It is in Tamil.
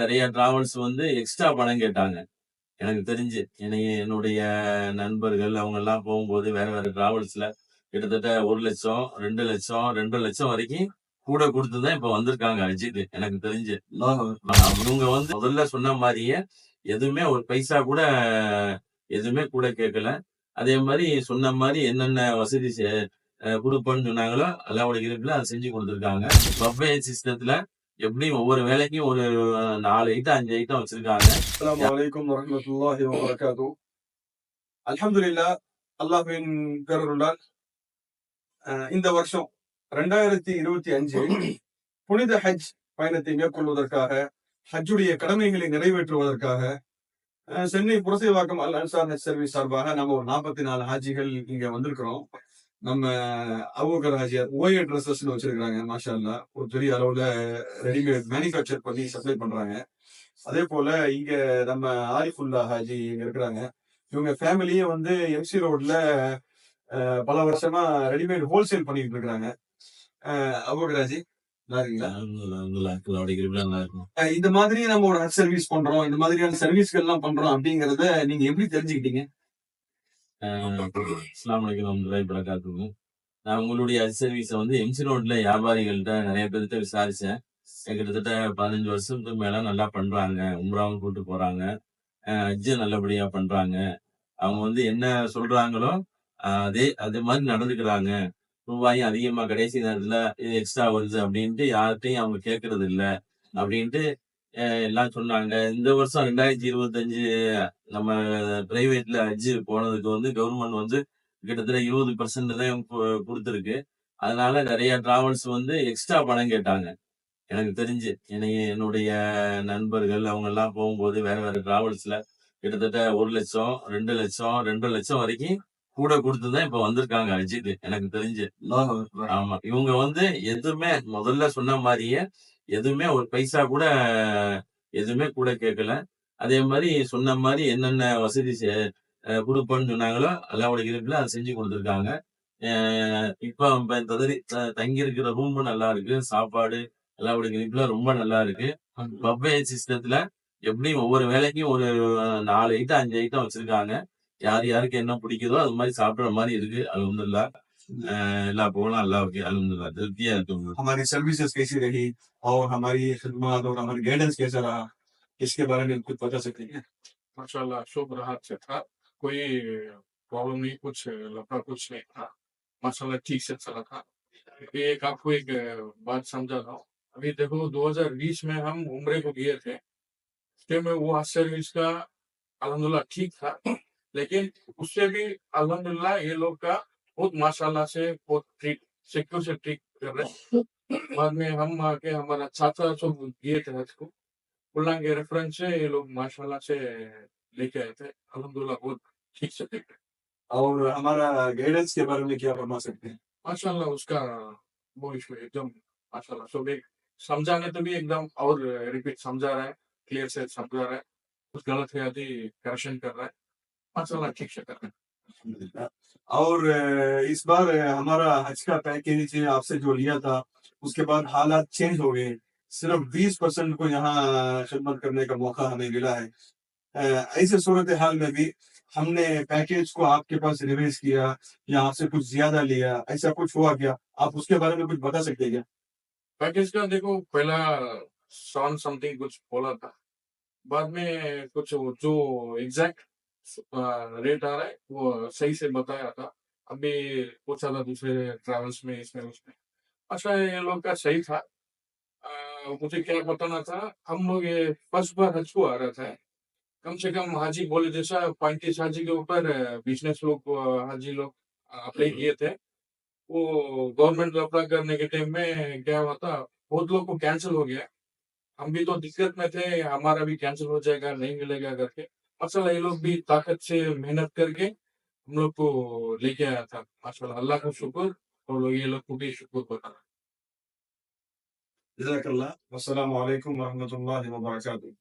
நிறைய டிராவல்ஸ் வந்து எக்ஸ்ட்ரா பணம் கேட்டாங்க. எனக்கு தெரிஞ்சு என்னைய என்னுடைய நண்பர்கள் அவங்க எல்லாம் போகும்போது வேற வேற டிராவல்ஸ்ல கிட்டத்தட்ட ஒரு லட்சம் ரெண்டு லட்சம் ரெண்டு லட்சம் வரைக்கும் கூட கொடுத்துதான் இப்ப வந்திருக்காங்க அஜித். எனக்கு தெரிஞ்சு. இவங்க வந்து முதல்ல சொன்ன மாதிரியே எதுவுமே ஒரு பைசா கூட எதுவுமே கூட கேட்கல. அதே மாதிரி சொன்ன மாதிரி என்னென்ன வசதி செ- கொடுப்பேன்னு சொன்னாங்களோ அல்லாவோட இருப்பில் அதை செஞ்சு கொடுத்துருக்காங்க. பஃபே சிஸ்டத்துல எப்படியும் ஒவ்வொரு வேலைக்கும் ஒரு நாலு ஐட்டம் அஞ்சு ஐட்டம் வச்சிருக்காங்க. அஸ்ஸலாமு அலைக்கும் வரஹ்மத்துல்லாஹி வபரகாத்து. பேரருளால் அஹ், இந்த வருஷம் ரெண்டாயிரத்தி இருபத்தி அஞ்சு புனித ஹஜ் பயணத்தை மேற்கொள்வதற்காக ஹஜ்ஜுடைய கடமைகளை நிறைவேற்றுவதற்காக அஹ், சென்னை புரசைவாக்கம் அல் அன்சார் ஹஜ் சர்வீஸ் சார்பாக நம்ம ஒரு நாற்பத்தி நாலு ஹாஜிகள் இங்க வந்திருக்கிறோம். நம்ம அபூபக்கர் ஹாஜியார் ஓஏ ட்ரெஸ்ஸஸ்னு வச்சிருக்காங்க மாஷா அல்லா ஒரு பெரிய அளவுல ரெடிமேட் மேனுஃபேக்சர் பண்ணி சப்ளை பண்றாங்க. அதே போல இங்க நம்ம ஆரிஃபுல்லா ஹாஜி இங்க இருக்கிறாங்க. இவங்க ஃபேமிலியே வந்து எம்சி ரோட்ல பல வருஷமா ரெடிமேட் ஹோல்சேல் பண்ணிட்டு இருக்காங்க அபூபக்கர் ஹாஜி இந்த மாதிரி நம்ம ஒரு சர்வீஸ் பண்றோம் இந்த மாதிரியான சர்வீஸ்கள் எல்லாம் பண்றோம் அப்படிங்கறத நீங்க எப்படி தெரிஞ்சுக்கிட்டீங்க? இஸ்லாம் வலைக்கம் வரகாத்துக்கு நான் உங்களுடைய சர்வீஸை வந்து எம்சி ரோட்ல வியாபாரிகள்கிட்ட நிறைய பேர்கிட்ட விசாரிச்சேன். கிட்டத்தட்ட பதினஞ்சு வருஷத்துக்கு மேல நல்லா பண்றாங்க. உம்ராவும் கூட்டு போறாங்க. அஜ்ஜு நல்லபடியா பண்றாங்க. அவங்க வந்து என்ன சொல்றாங்களோ அதே அதே மாதிரி நடந்துக்கிறாங்க. ரூபாயும் அதிகமா கடைசி நேரத்துல இது எக்ஸ்ட்ரா வருது அப்படின்ட்டு யார்கிட்டையும் அவங்க கேட்கறது இல்லை அப்படின்ட்டு எல்லாம் சொன்னாங்க. இந்த வருஷம் ரெண்டாயிரத்தி இருபத்தஞ்சு நம்ம பிரைவேட்ல ஹஜ்ஜு போனதுக்கு வந்து கவர்மெண்ட் வந்து கிட்டத்தட்ட இருபது பர்சன்ட் தான் கொடுத்திருக்கு. அதனால நிறைய டிராவல்ஸ் வந்து எக்ஸ்ட்ரா பணம் கேட்டாங்க. எனக்கு தெரிஞ்சு. என்னுடைய நண்பர்கள் அவங்க எல்லாம் போகும்போது வேற வேற டிராவல்ஸ்ல கிட்டத்தட்ட ஒரு லட்சம் ரெண்டு லட்சம் ரெண்டு லட்சம் வரைக்கும் கூட கொடுத்துதான் இப்ப வந்திருக்காங்க அஜித். எனக்கு தெரிஞ்சு. ஆமா. இவங்க வந்து எதுவுமே முதல்ல சொன்ன மாதிரியே எதுவுமே ஒரு பைசா கூட எதுவுமே கூட கேட்கல. அதே மாதிரி சொன்ன மாதிரி என்னென்ன வசதி கொடுப்பேன்னு சொன்னாங்களோ அல்லாவோட இருப்பில் அதை செஞ்சு கொடுத்துருக்காங்க. இப்ப ததறி த- தங்கி இருக்கிற ரூம் நல்லா இருக்கு. சாப்பாடு அல்லாவோட இருப்பில் ரொம்ப நல்லா இருக்கு. பஃபே சிஸ்டத்துல எப்படியும் ஒவ்வொரு வேலைக்கும் ஒரு நாலு ஐட்டம் அஞ்சு ஐட்டம் வச்சிருக்காங்க. யார் யாருக்கு என்ன பிடிக்குதோ அது மாதிரி சாப்பிடுற மாதிரி இருக்கு அல்ஹம்துலில்லாஹ் बोला अल्लाह के अलहमदुल्ला जल्दी है तो हमारी सर्विसेज़ कैसी रही? और हमारी खदमात और हमारी गाइडेंस कैसा रहा? इसके बारे में कुछ बता सकते हैं? माशा शुभ राहत से था। कोई प्रॉब्लम नहीं कुछ लफड़ा कुछ नहीं था। माशाल्लाह ठीक से चला था। एक आपको एक बात समझा रहा अभी देखो 2020 में हम उम्र को गए थे। उसके में वो सर्विस का अलहमदुल्ला ठीक था। लेकिन उससे भी अलहमदुल्ला ये लोग का बहुत माशाल्लाह से बहुत ट्रीट सिक्योर से ट्रीट कर रहे बाद में हम आके हमारा चाचा सब गए थे हज को। बुल्ला के रेफरेंस से ये लोग माशाल्लाह से लेके आए थे। अल्हम्दुलिल्लाह बहुत ठीक से ट्रीट और हमारा गाइडेंस के बारे में क्या फरमा सकते हैं? माशाल्लाह उसका वो इशू एकदम माशाल्लाह सब एक समझाने तो भी एकदम और रिपीट समझा रहा है क्लियर से समझा रहा है। कुछ गलत है यदि करेक्शन कर रहा है। माशाल्लाह ठीक से कर रहा है। और इस बार हमारा हज का पैकेज आपसे जो लिया था, उसके बाद हालात चेंज हो गए। सिर्फ़ बीस परसेंट को यहाँ खिदमत करने का मौका हमें मिला है। ऐसे सूरत हाल में भी हमने पैकेज को आपके पास रिवेज किया या आपसे कुछ ज़्यादा लिया, ऐसा कुछ हुआ क्या? आप उसके बारे में कुछ बता सकते क्या? पैकेज का देखो, पहला सेवन समथिंग कुछ बोला था। बाद में कुछ जो एग्जैक्ट रेट आ रहा है वो सही से बताया था। अभी पूछा था दूसरे ट्रैवल्स में इसमें उसमें। अच्छा ये लोग का सही था। अ, मुझे क्या बताना था हम लोग ये फ़र्स्ट बार हज को आ रहा था। कम से कम हाजी बोले जैसा पैंतीस हाजी के ऊपर बिज़नेस लोग हाजी लोग अप्लाई किए थे। वो गवर्नमेंट अप्लाई करने के टाइम में क्या हुआ था बहुत लोग को कैंसिल हो गया। हम भी तो दिक्कत में थे हमारा भी कैंसिल हो जाएगा नहीं मिलेगा करके। माशाल्लाह ये लोग भी ताकत से मेहनत करके हम लोग को लेके आया था। माशाल्लाह, अल्लाह का शुक्र और लोग ये लोग को भी शुक्र बता जजाकल्ला वरहमतुल्लाहि वबरकातुहू।